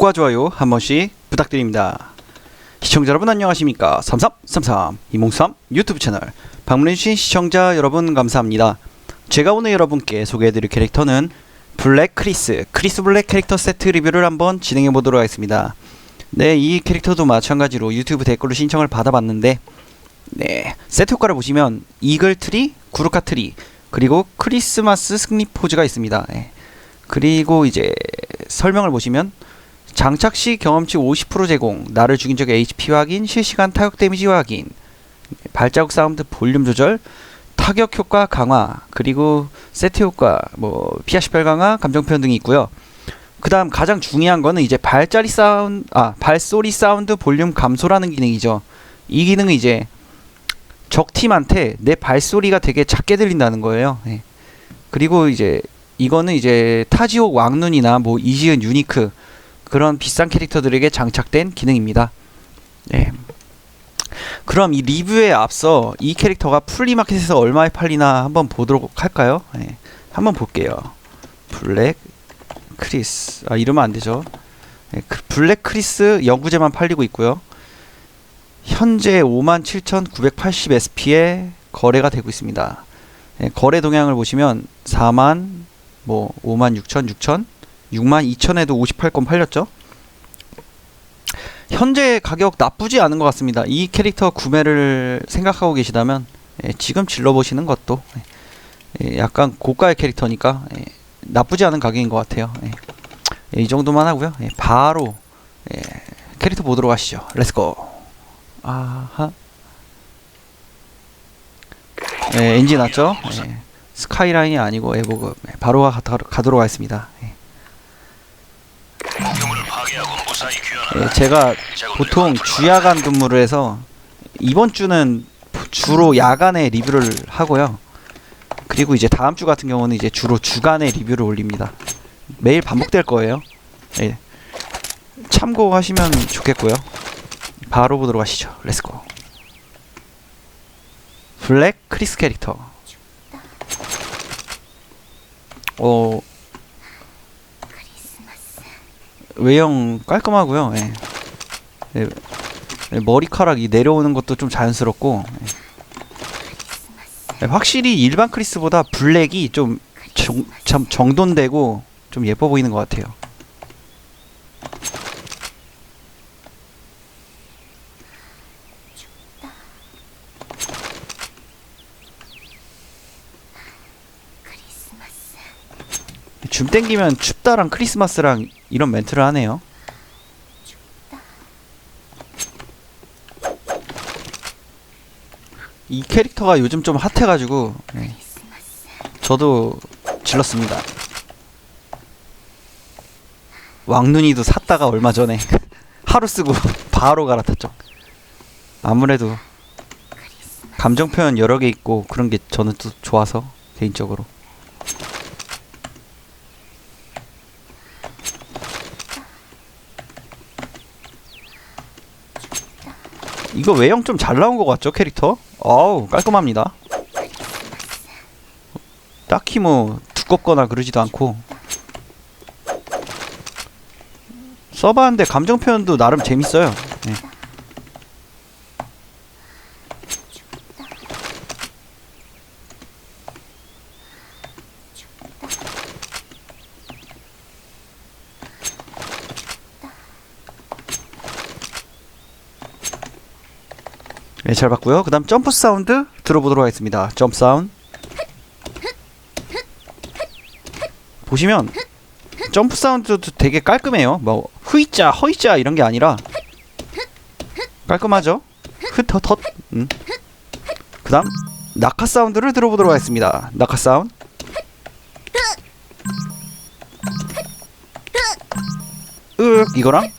구독과 좋아요 한 번씩 부탁드립니다. 시청자 여러분 안녕하십니까? 3333 이몽삼 유튜브 채널 방문해주신 시청자 여러분 감사합니다. 제가 오늘 여러분께 소개해드릴 캐릭터는 블랙 크리스, 크리스 블랙 캐릭터 세트 리뷰를 한번 진행해 보도록 하겠습니다. 네, 이 캐릭터도 마찬가지로 유튜브 댓글로 신청을 받아봤는데, 네, 세트 효과를 보시면 이글 트리, 구르카 트리, 그리고 크리스마스 승리 포즈가 있습니다. 네. 그리고 이제 설명을 보시면 장착 시 경험치 50% 제공, 나를 죽인 적의 HP 확인, 실시간 타격 데미지 확인, 발자국 사운드 볼륨 조절, 타격 효과 강화, 그리고 세트 효과, 뭐 피아 시별 강화, 감정 표현 등이 있고요. 그다음 가장 중요한 거는 이제 발자리 사운드, 아 발소리 사운드 볼륨 감소라는 기능이죠. 이 기능은 이제 적 팀한테 내 발소리가 되게 작게 들린다는 거예요. 예. 그리고 이제 이거는 이제 타지옥 왕눈이나 뭐 이지은 유니크 그런 비싼 캐릭터들에게 장착된 기능입니다. 네. 그럼 이 리뷰에 앞서 이 캐릭터가 플리마켓에서 얼마에 팔리나 한번 보도록 할까요? 네. 한번 볼게요. 블랙 크리스. 아 이러면 안 되죠. 네, 크- 블랙 크리스 연구제만 팔리고 있고요. 현재 57,980 SP에 거래가 되고 있습니다. 네, 거래 동향을 보시면 4만 뭐 5만 6천 6천 6만 2천에도 58건 팔렸죠. 현재 가격 나쁘지 않은 것 같습니다. 이 캐릭터 구매를 생각하고 계시다면 예, 지금 질러보시는 것도 예, 약간 고가의 캐릭터니까 예, 나쁘지 않은 가격인 것 같아요. 예. 예, 이 정도만 하고요. 예, 바로 예, 캐릭터 보도록 하시죠. 렛츠고. 아하. 예, 엔진 났죠? 예. 스카이라인이 아니고 에보급 예, 바로 가, 가도록 하겠습니다. 예. 예, 제가 보통 주야간 근무를 해서 이번 주는 주로 야간에 리뷰를 하고요. 그리고 이제 다음 주 같은 경우는 이제 주로 주간에 리뷰를 올립니다. 매일 반복될 거예요. 예. 참고하시면 좋겠고요. 바로 보도록 하시죠. 렛츠고. 블랙 크리스 캐릭터. 어 외형 깔끔하고요. 예. 예, 예, 머리카락이 내려오는 것도 좀 자연스럽고 예. 예, 확실히 일반 크리스보다 블랙이 좀 정, 참 정돈되고 좀 예뻐 보이는 것 같아요. 줌 땡기면 춥다랑 크리스마스랑 이런 멘트를 하네요. 이 캐릭터가 요즘 좀 핫해가지고 네. 저도 질렀습니다. 왕눈이도 샀다가 얼마 전에 하루 쓰고 바로 갈아탔죠. 아무래도 감정 표현 여러 개 있고 그런 게 저는 또 좋아서 개인적으로. 이거 외형 좀 잘 나온 것 같죠 캐릭터? 어우 깔끔합니다. 딱히 뭐 두껍거나 그러지도 않고 써봤는데 감정 표현도 나름 재밌어요. 네. 네, 잘 봤고요. 그 다음 점프 사운드 들어보도록 하겠습니다. 점프 사운드. 보시면 점프 사운드도 되게 깔끔해요. 뭐 흐이자, 허이자 이런 게 아니라 깔끔하죠. 흩헛헛. 음. 그 다음 낙하 사운드를 들어보도록 하겠습니다. 낙하 사운드. 으 이거랑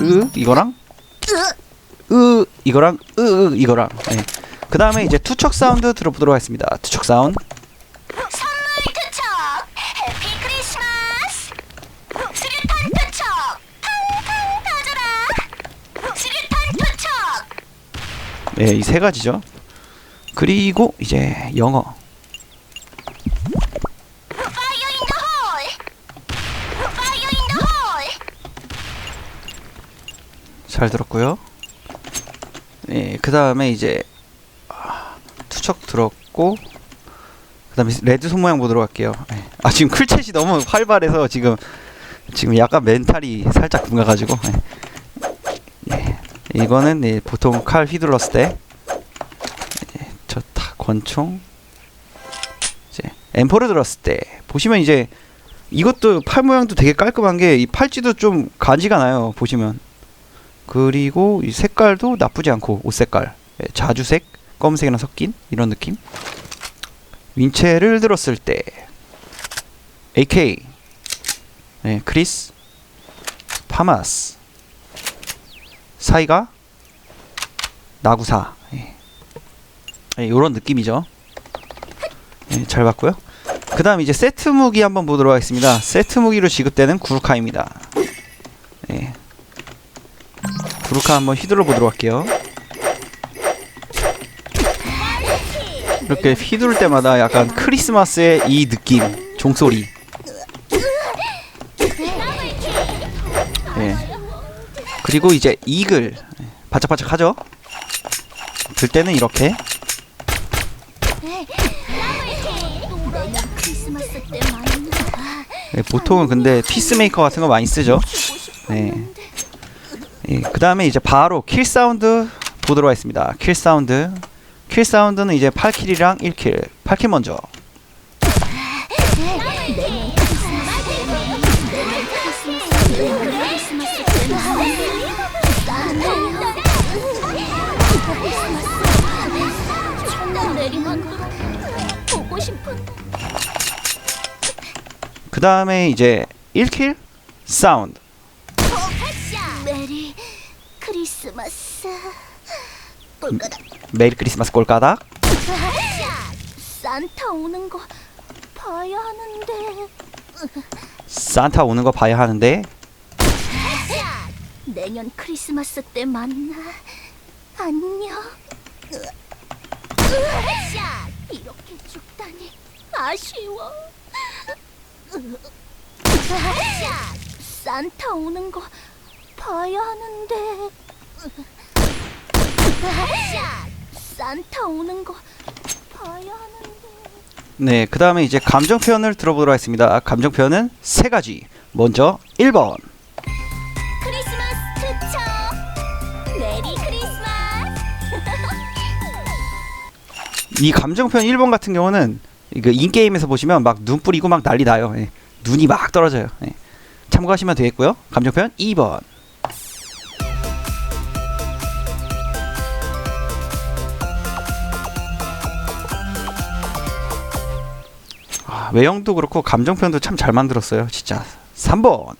으 이거랑 으 이거랑 으, 이거랑. 예. 네. 그 다음에 이제 투척 사운드 들어보도록 하겠습니다. 투척 사운드. 예, 이세 가지죠. 그리고 이제 영어. 잘 들었고요. 예, 그 다음에 이제 아, 투척 들었고 그 다음에 레드 손 모양 보도록 할게요. 예. 아 지금 클챗이 너무 활발해서 지금 지금 약간 멘탈이 살짝 굶어가지고 예. 예. 이거는 예, 보통 칼 휘둘렀을 때 예, 저다 권총 엠포를 들었을 때 보시면 이제 이것도 팔 모양도 되게 깔끔한 게 이 팔찌도 좀 간지가 나요 보시면 그리고 이 색깔도 나쁘지 않고 옷 색깔. 예, 자주색 검은색이랑 섞인 이런 느낌. 윈체를 들었을 때. AK 네, 크리스 파마스. 사이가 나구사. 예. 예, 이런 느낌이죠. 예, 잘 봤고요. 그 다음 이제 세트 무기 한번 보도록 하겠습니다. 세트 무기로 지급되는 구루카입니다 예. 구루카 한번 휘둘러 보도록 할게요 이렇게 휘두를 때마다 약간 크리스마스의 이 느낌 종소리 예. 그리고 이제 이글 예, 바짝바짝 하죠 들 때는 이렇게. 예, 보통은 근데 피스메이커 같은 거 많이 쓰죠 네. 예, 그 다음에 이제 바로 킬 사운드 보도록 하겠습니다. 킬 사운드. 킬 사운드는 이제 8킬이랑 1킬. 8킬 먼저. 그 다음에 이제 1킬 사운드. 크리스마스. 꼴까닥 메리 크리스마스 꼴까닥. 산타 오는 거 봐야 하는데. 산타 오는 거 봐야 하는데? 내년 크리스마스 때 만나. 안녕. 이렇게 죽다니 아쉬워. 산타 오는 거 봐야 하는데 산타 오는 거 봐야 하는데 네, 그 다음에 이제 감정 표현을 들어보도록 하겠습니다. 감정 표현은 세 가지. 먼저 1번. 크리스마스 투척 메리 크리스마스 이 감정 표현 1번 같은 경우는 이거 인게임에서 보시면 막 눈 뿌리고 막 난리 나요. 예. 눈이 막 떨어져요. 예. 참고하시면 되겠고요. 감정 표현 2번. 외형도 그렇고 감정 표현도 참 잘 만들었어요. 진짜. 3번.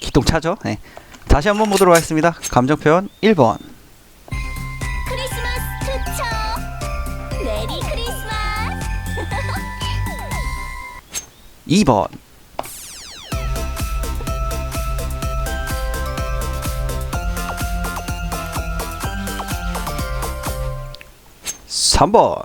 기똥차죠? 네. 다시 한번 보도록 하겠습니다. 감정 표현 1번. 크리스마스 투척 메리 크리스마스 2번. 삼번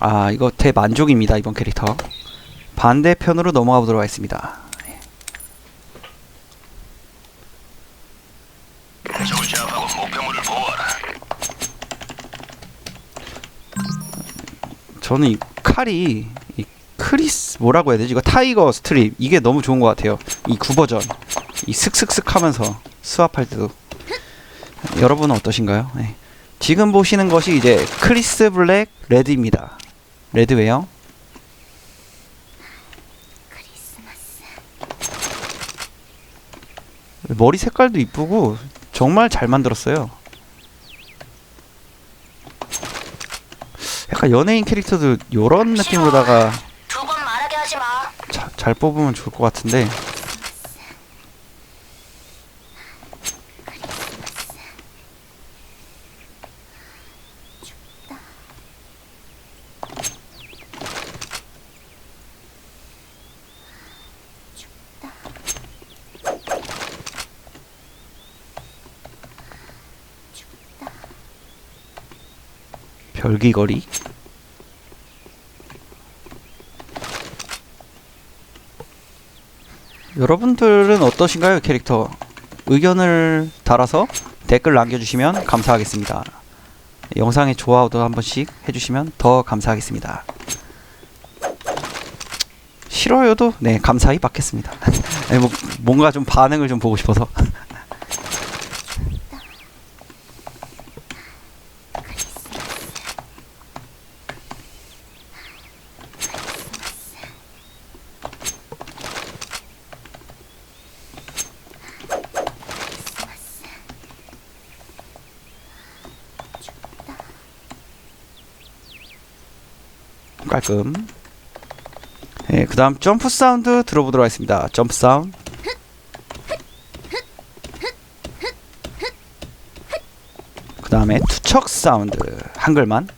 아, 이거 대만족입니다, 이번 캐릭터. 반대편으로 넘어가 보도록 하겠습니다. 저는 이 칼이 이 크리스 뭐라고 해야 되지? 이거 타이거 스트립 이게 너무 좋은 것 같아요. 이 구버전 이 슥슥슥 하면서 스왑할 때도 여러분은 어떠신가요? 네. 지금 보시는 것이 이제 크리스 블랙 레드입니다. 레드 웨어 크리스마스 머리 색깔도 이쁘고 정말 잘 만들었어요. 약간 연예인 캐릭터도 요런 느낌으로다가 잘 뽑으면 좋을 것 같은데. 별기거리 여러분들은 어떠신가요 캐릭터? 의견을 달아서 댓글 남겨주시면 감사하겠습니다. 영상의 좋아요도 한 번씩 해주시면 더 감사하겠습니다. 싫어요도? 네 감사히 받겠습니다. 뭐, 뭔가 좀 반응을 좀 보고 싶어서 깔끔. 네, 그 다음 점프 사운드 들어보도록 하겠습니다. 점프 사운드. 그 다음에 투척 사운드. 한글만!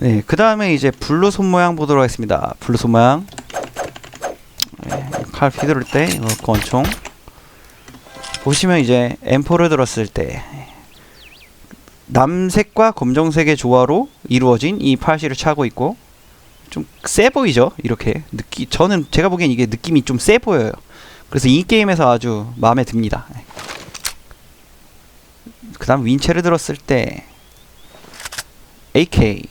네, 그 다음에 이제 블루 손 모양 보도록 하겠습니다. 블루 손 모양. 네, 칼 휘두를 때 이거 권총. 보시면 이제 M4를 들었을 때 남색과 검정색의 조화로 이루어진 이 팔씨를 차고 있고 좀 세 보이죠? 이렇게 느끼 저는 제가 보기엔 이게 느낌이 좀 세 보여요. 그래서 이 게임에서 아주 마음에 듭니다. 네. 그다음 윈체를 들었을 때 AK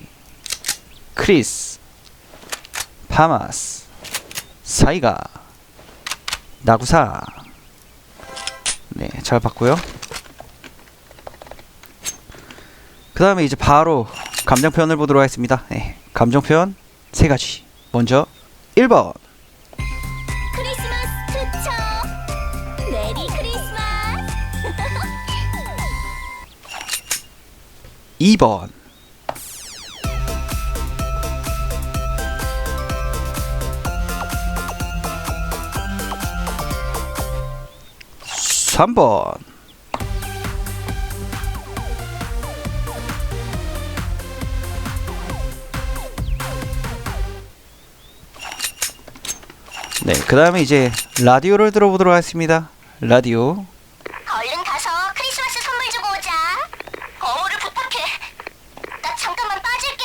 크리스, 파마스, 사이가, 나구사. 네, 잘 봤고요. 그 다음에 이제 바로 감정편을 보도록 하겠습니다. 네, 감정편 세 가지. 먼저 1번, 크리스마스 투척! 메리 크리스마스! 2번, 삼번 네, 그 다음에 이제 라디오를 들어보도록 하겠습니다. 라디오. 얼른 가서 크리스마스 선물 주고 오자. 어머를 부탁해. 나 잠깐만 빠질게.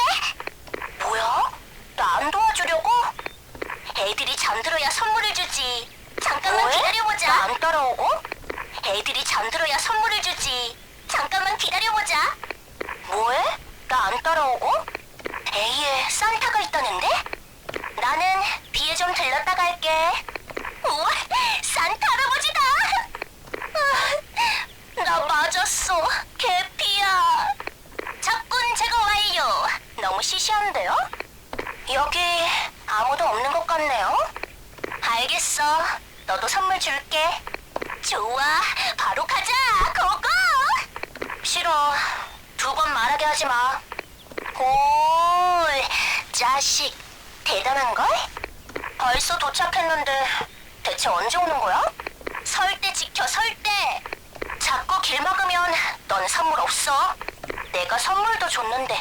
뭐야? 나 안 도와주려고? 애들이 잠들어야 선물을 주지. 잠깐만 기다려보자. 나 안 따라오고? 애들이 잠들어야 선물을 주지. 잠깐만 기다려보자. 뭐해? 나 안 따라오고? A에 산타가 있다는데? 나는 비에 좀 들렀다 갈게. 우와, 산타 할아버지다. 아, 나 맞았어. 개피야. 적군 제거 완료. 너무 시시한데요? 여기 아무도 없는 것 같네요. 알겠어. 너도 선물 줄게. 좋아. 바로 가자. 고고. 싫어. 두 번 말하게 하지 마. 올. 자식. 대단한걸? 벌써 도착했는데 대체 언제 오는 거야? 설 때 지켜 설 때. 자꾸 길 막으면 넌 선물 없어. 내가 선물도 줬는데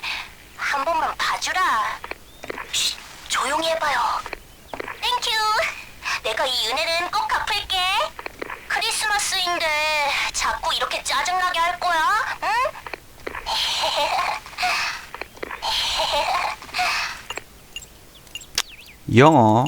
한 번만 봐주라. 쉿, 조용히 해봐요. 땡큐. 내가 이 은혜는 꼭 갚을게. 크리스마스인데 자꾸 이렇게 짜증나게 할 거야? 응? 영어.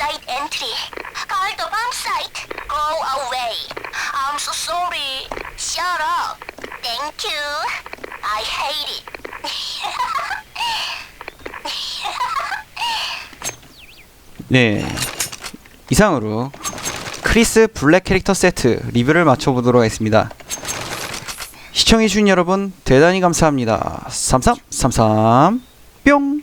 Site entry. Call the bomb site. Go away. I'm so sorry. Shut up. Thank you. I hate it. 네. 이상으로 크리스 블랙 캐릭터 세트 리뷰를 마쳐보도록 하겠습니다. 시청해주신 여러분 대단히 감사합니다. 삼삼삼삼 뿅!